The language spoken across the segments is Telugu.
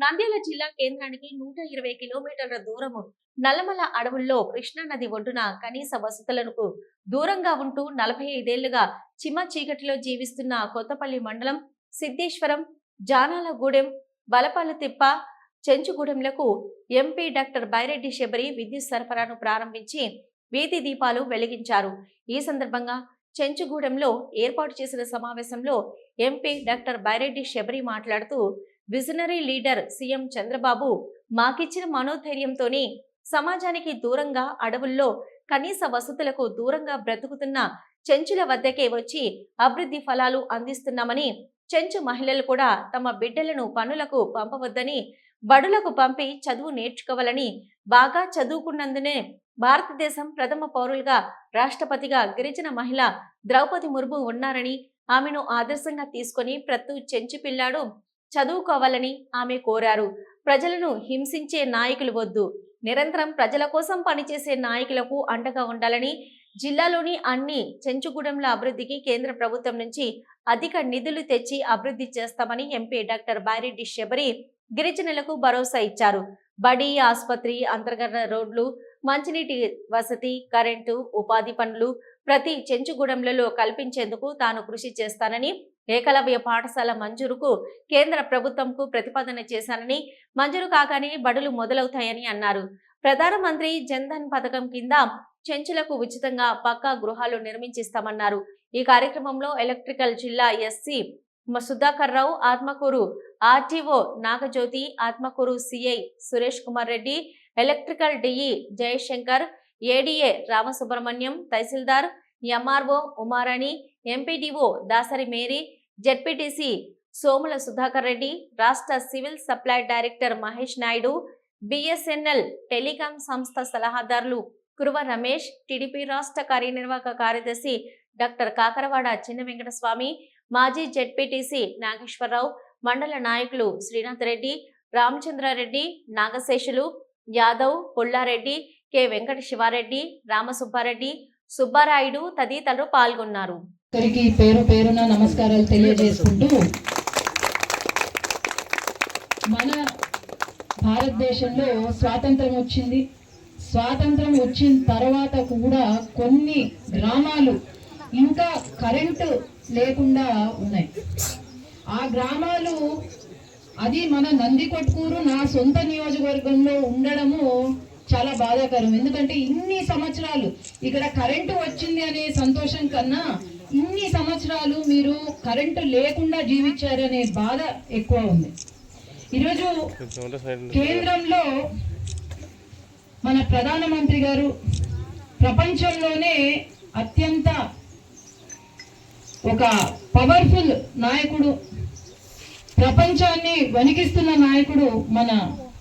నంద్యాల జిల్లా కేంద్రానికి నూట ఇరవై కిలోమీటర్ల దూరము నల్లమల అడవుల్లో కృష్ణానది ఒడ్డున కనీస వసతులకు దూరంగా ఉంటూ నలభై ఐదేళ్ళుగా చిమ్మ చీకటిలో జీవిస్తున్న కొత్తపల్లి మండలం సిద్ధేశ్వరం జానాలగూడెం బలపాలతిప్ప చెంచుగూడెంలకు ఎంపీ డాక్టర్ బైరెడ్డి శబరి విద్యుత్ సరఫరాను ప్రారంభించి వీధి దీపాలు వెలిగించారు. ఈ సందర్భంగా చెంచుగూడెంలో ఏర్పాటు చేసిన సమావేశంలో ఎంపీ డాక్టర్ బైరెడ్డి శబరి మాట్లాడుతూ విజనరీ లీడర్ సీఎం చంద్రబాబు మాకిచ్చిన మనోధైర్యంతోనే సమాజానికి దూరంగా అడవుల్లో కనీస వసతులకు దూరంగా బ్రతుకుతున్న చెంచుల వద్దకే వచ్చి అభివృద్ధి ఫలాలు అందిస్తున్నామని చెంచు మహిళలు కూడా తమ బిడ్డలను పనులకు పంపవద్దని బడులకు పంపి చదువు నేర్చుకోవాలని బాగా చదువుకున్నందునే భారతదేశం ప్రథమ పౌరులుగా రాష్ట్రపతిగా గిరిజన మహిళ ద్రౌపది ముర్ము ఉన్నారని ఆమెను ఆదర్శంగా తీసుకొని ప్రతి చెంచు పిల్లాడు చదువుకోవాలని ఆమె కోరారు. ప్రజలను హింసించే నాయకులు వద్దు. నిరంతరం ప్రజల కోసం పనిచేసే నాయకులకు అండగా ఉండాలని జిల్లాలోని అన్ని చెంచుగూడెంల అభివృద్ధికి కేంద్ర ప్రభుత్వం నుంచి అధిక నిధులు తెచ్చి అభివృద్ధి చేస్తామని ఎంపీ డాక్టర్ బారెడ్డి శబరి గిరిజనులకు భరోసా ఇచ్చారు. బడి ఆసుపత్రి అంతర్గత రోడ్లు మంచినీటి వసతి కరెంటు ఉపాధి పనులు ప్రతి చెంచుగూడెంలలో కల్పించేందుకు తాను కృషి చేస్తానని ఏకలవ్య పాఠశాల మంజూరుకు కేంద్ర ప్రభుత్వంకు ప్రతిపాదన చేశానని మంజూరు కాగానే బడులు మొదలవుతాయని అన్నారు. ప్రధానమంత్రి జన్ధన్ పథకం కింద చెంచులకు ఉచితంగా పక్కా గృహాలు నిర్మించిస్తామన్నారు. ఈ కార్యక్రమంలో ఎలక్ట్రికల్ జిల్లా SC Sudhakar Rao Atmakur RTO Nagajyothi Atmakur CI Suresh Kumar Reddy electrical DE Jayashankar ADA Ramasubrahmanyam tahsildar MRO Umarani MPDO Dasari Mary ZPTC Somula Sudhakar Reddy రాష్ట్ర civil supply director Mahesh Naidu BSNL telecom సంస్థ సలహాదారులు కురువ రమేష్ టీడీపీ రాష్ట్ర కార్యనిర్వాహక కార్యదర్శి డాక్టర్ కాకరవాడ చిన్న వెంకటస్వామి మాజీ జెడ్పీటీసీ నాగేశ్వరరావు మండల నాయకులు శ్రీనాథ్ రెడ్డి రామచంద్రారెడ్డి నాగశేషులు యాదవ్ పుల్లారెడ్డి కె. వెంకట శివారెడ్డి రామసుబ్బారెడ్డి సుబ్బారాయుడు తదితరులు పాల్గొన్నారు. అందరికీ పేరు పేరున నమస్కారాలు తెలియజేసుకుంటూ మన భారతదేశంలో స్వాతంత్రం వచ్చింది. స్వాతంత్రం వచ్చిన తర్వాత కూడా కొన్ని గ్రామాలు ఇంకా కరెంటు లేకుండా ఉన్నాయి. ఆ గ్రామాలు అది మన నంది కొట్కూరు నా సొంత నియోజకవర్గంలో ఉండడము చాలా బాధాకరం. ఎందుకంటే ఇన్ని సంవత్సరాలు ఇక్కడ కరెంటు వచ్చింది అనే సంతోషం కన్నా ఇన్ని సంవత్సరాలు మీరు కరెంటు లేకుండా జీవించారనే బాధ ఎక్కువ ఉంది. ఈరోజు కేంద్రంలో మన ప్రధానమంత్రి గారు ప్రపంచంలోనే అత్యంత ఒక పవర్ఫుల్ నాయకుడు ప్రపంచాన్ని వణికిస్తున్న నాయకుడు మన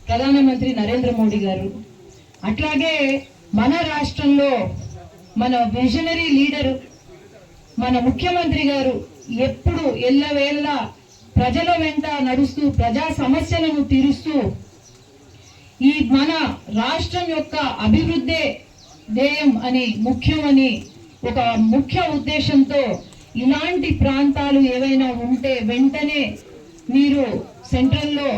ప్రధానమంత్రి నరేంద్ర మోడీ గారు. అట్లాగే మన రాష్ట్రంలో మన విజనరీ లీడరు మన ముఖ్యమంత్రి గారు ఎప్పుడు ఎల్లవేళ్ళ ప్రజల వెంట నడుస్తూ ప్రజా సమస్యలను తీరుస్తూ ఈ మన రాష్ట్రం యొక్క అభివృద్ధే ధ్యేయం అని ముఖ్యమని ఒక ముఖ్య ఉద్దేశంతో ఇలాంటి ప్రాంతాలు ఏవైనా ఉంటే వెంటనే మీరు సెంట్రల్లో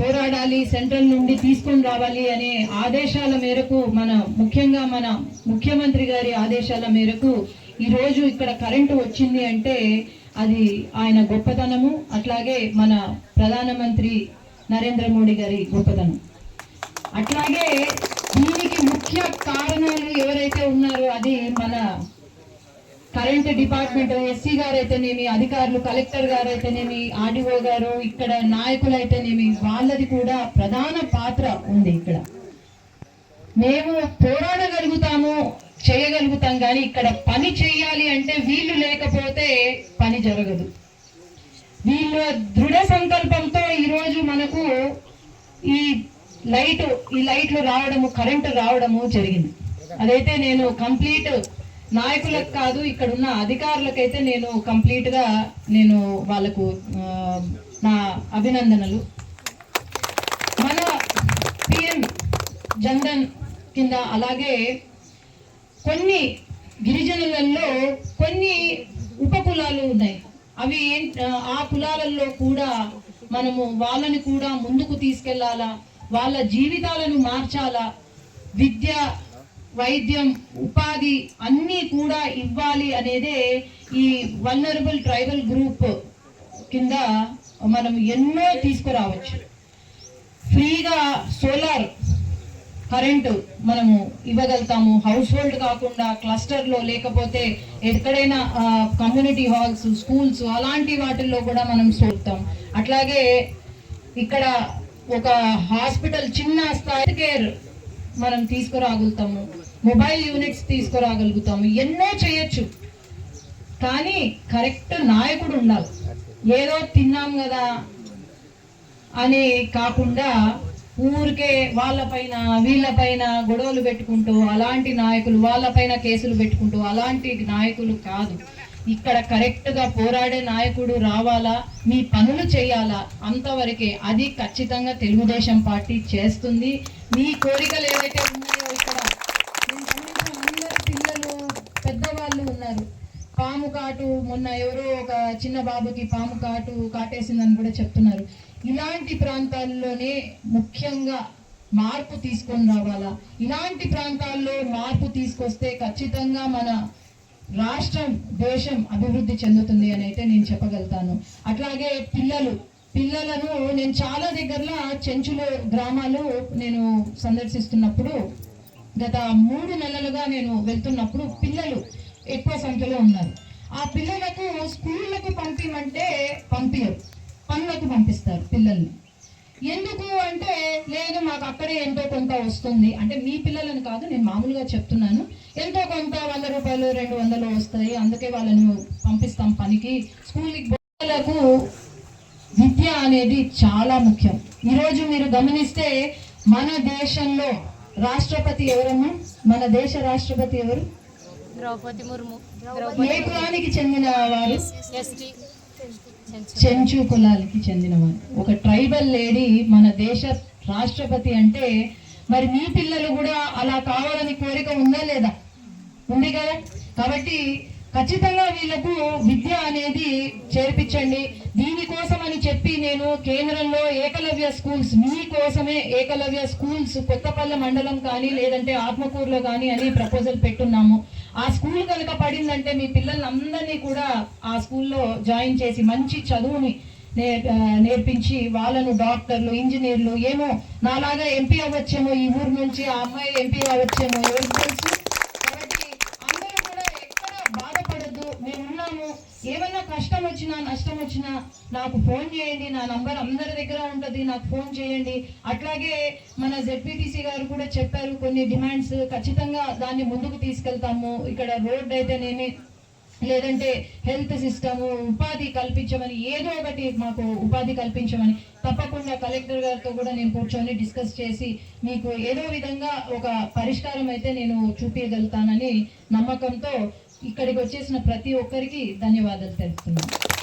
పోరాడాలి సెంట్రల్ నుండి తీసుకొని రావాలి అనే ఆదేశాల మేరకు మన ముఖ్యంగా మన ముఖ్యమంత్రి గారి ఆదేశాల మేరకు ఈరోజు ఇక్కడ కరెంటు వచ్చింది అంటే అది ఆయన గొప్పతనము అట్లాగే మన ప్రధానమంత్రి నరేంద్ర మోడీ గారి గొప్పతనం. అట్లాగే దీనికి ముఖ్య కారణాలు ఎవరైతే ఉన్నారో అది మన కరెంట్ డిపార్ట్మెంట్ ఎస్సీ గారు అయితేనేమి అధికారులు కలెక్టర్ గారు అయితేనేమి ఆర్డీఓ గారు ఇక్కడ నాయకులు అయితేనేమి వాళ్ళది కూడా ప్రధాన పాత్ర ఉంది ఇక్కడ. మేము పోరాడగలుగుతాము చేయగలుగుతాం కానీ ఇక్కడ పని చేయాలి అంటే వీళ్ళు లేకపోతే పని జరగదు. వీళ్ళ దృఢ సంకల్పంతో ఈరోజు మనకు ఈ లైట్ ఈ లైట్లు రావడము కరెంటు రావడము జరిగింది. అదైతే నేను కంప్లీట్ నాయకులకు కాదు ఇక్కడ ఉన్న అధికారులకైతే నేను కంప్లీట్గా నేను వాళ్ళకు నా అభినందనలు. మన పిఎం జన్ధన్ కింద అలాగే కొన్ని గిరిజనులలో కొన్ని ఉప కులాలు ఉన్నాయి. అవి ఆ కులాలలో కూడా మనము వాళ్ళని కూడా ముందుకు తీసుకెళ్ళాలా? వాళ్ళ జీవితాలను మార్చాలా? విద్య వైద్యం ఉపాధి అన్నీ కూడా ఇవ్వాలి అనేదే ఈ వల్నరబుల్ ట్రైబల్ గ్రూప్ కింద మనం ఎన్నో తీసుకురావచ్చు. ఫ్రీగా సోలార్ కరెంటు మనము ఇవ్వగలుగుతాము. హౌస్ హోల్డ్ కాకుండా క్లస్టర్లో లేకపోతే ఎక్కడైనా కమ్యూనిటీ హాల్స్ స్కూల్స్ అలాంటి వాటిల్లో కూడా మనం చూస్తాం అట్లాగే ఇక్కడ ఒక హాస్పిటల్ చిన్న స్థాయి కేర్ మనం తీసుకురాగలుగుతాము. Mobile units తీసుకురాగలుగుతాము. ఎన్నో చేయొచ్చు. కానీ కరెక్ట్ నాయకుడు ఉండాలి. ఏదో తిన్నాం కదా అని కాకుండా ఊరికే వాళ్ళపైన వీళ్ళపైన గొడవలు పెట్టుకుంటూ అలాంటి నాయకులు వాళ్ళపైన కేసులు పెట్టుకుంటూ అలాంటి నాయకులు కాదు. ఇక్కడ కరెక్ట్గా పోరాడే నాయకుడు రావాలా? మీ పనులు చేయాలా? అంతవరకే అది ఖచ్చితంగా తెలుగుదేశం పార్టీ చేస్తుంది. మీ కోరికలు ఏవైతే ఉన్నాయో ఇక్కడ పిల్లలు పెద్దవాళ్ళు ఉన్నారు. పాము కాటు మొన్న ఎవరో ఒక చిన్న బాబుకి పాము కాటు కాటేసిందని కూడా చెప్తున్నారు. ఇలాంటి ప్రాంతాల్లోనే ముఖ్యంగా మార్పు తీసుకొని రావాలా? ఇలాంటి ప్రాంతాల్లో మార్పు తీసుకొస్తే ఖచ్చితంగా మన రాష్ట్రం దేశం అభివృద్ధి చెందుతుంది అని అయితే నేను చెప్పగలుగుతాను. అట్లాగే పిల్లలు పిల్లలను నేను చాలా దగ్గరలో చెంచులు గ్రామాలు నేను సందర్శిస్తున్నప్పుడు గత మూడు నెలలుగా నేను వెళ్తున్నప్పుడు పిల్లలు ఎక్కువ సంఖ్యలో ఉన్నారు. ఆ పిల్లలకు స్కూళ్ళకు పంపించమంటే పంపించరు పనులకు పంపిస్తారు పిల్లల్ని. ఎందుకు అంటే లేదు మాకు అక్కడే ఎంతో కొంత వస్తుంది. అంటే మీ పిల్లలను కాదు నేను మామూలుగా చెప్తున్నాను. ఎంతో కొంత వంద రూపాయలు రెండు వందలు వస్తాయి. అందుకే వాళ్ళని పంపిస్తాం పనికి. స్కూల్కి పిల్లలకు విద్య అనేది చాలా ముఖ్యం. ఈరోజు మీరు గమనిస్తే మన దేశంలో రాష్ట్రపతి ఎవరమ్మా మన దేశ రాష్ట్రపతి ఎవరు? ద్రౌపది ముర్ము. ఏ కులానికి చెందిన వారు? ఎస్టీ చెంచు. కులాలకి చెందినవారు. ఒక ట్రైబల్ లేడీ మన దేశ రాష్ట్రపతి అంటే మరి మీ పిల్లలు కూడా అలా కావాలని కోరిక ఉందా లేదా? ఉంది కదా? కాబట్టి ఖచ్చితంగా వీళ్ళకు విద్య అనేది చేర్పించండి. దీనికోసం అని చెప్పి నేను కేంద్రంలో ఏకలవ్య స్కూల్స్ మీ కోసమే ఏకలవ్య స్కూల్స్ కొత్తపల్లె మండలం కానీ లేదంటే ఆత్మకూరులో కానీ అని ప్రపోజల్ పెట్టున్నాము. ఆ స్కూల్ కనుక పడిందంటే మీ పిల్లలందరినీ కూడా ఆ స్కూల్లో జాయిన్ చేసి మంచి చదువుని నే- నేర్పించి వాళ్ళను డాక్టర్లు ఇంజనీర్లు ఏమో నాలాగా ఎంపీ అవ్వచ్చేమో ఈ ఊరు నుంచి ఆ అమ్మాయి ఎంపీ అవ్వచ్చేమో ఎవరికి తెలుసు కాబట్టి అందరూ కూడా ఎక్కడ బాధపడద్దు మేమున్నాము ఏమైనా కష్టం వచ్చినా నష్టం వచ్చినా నాకు ఫోన్ చేయండి. నా నంబర్ అందరి దగ్గర ఉంటుంది. నాకు ఫోన్ చేయండి. అట్లాగే మన జెడ్పీటీసీ గారు కూడా చెప్పారు కొన్ని డిమాండ్స్ ఖచ్చితంగా దాన్ని ముందుకు తీసుకెళ్తాము. ఇక్కడ రోడ్ అయితేనేమి లేదంటే హెల్త్ సిస్టమ్ ఉపాధి కల్పించమని ఏదో ఒకటి మాకు ఉపాధి కల్పించమని తప్పకుండా కలెక్టర్ గారితో కూడా నేను కూర్చొని డిస్కస్ చేసి మీకు ఏదో విధంగా ఒక పరిష్కారం అయితే నేను చూపించగలుగుతానని నమ్మకంతో ఇక్కడికి వచ్చేసిన ప్రతి ఒక్కరికి ధన్యవాదాలు తెలుపుతున్నాను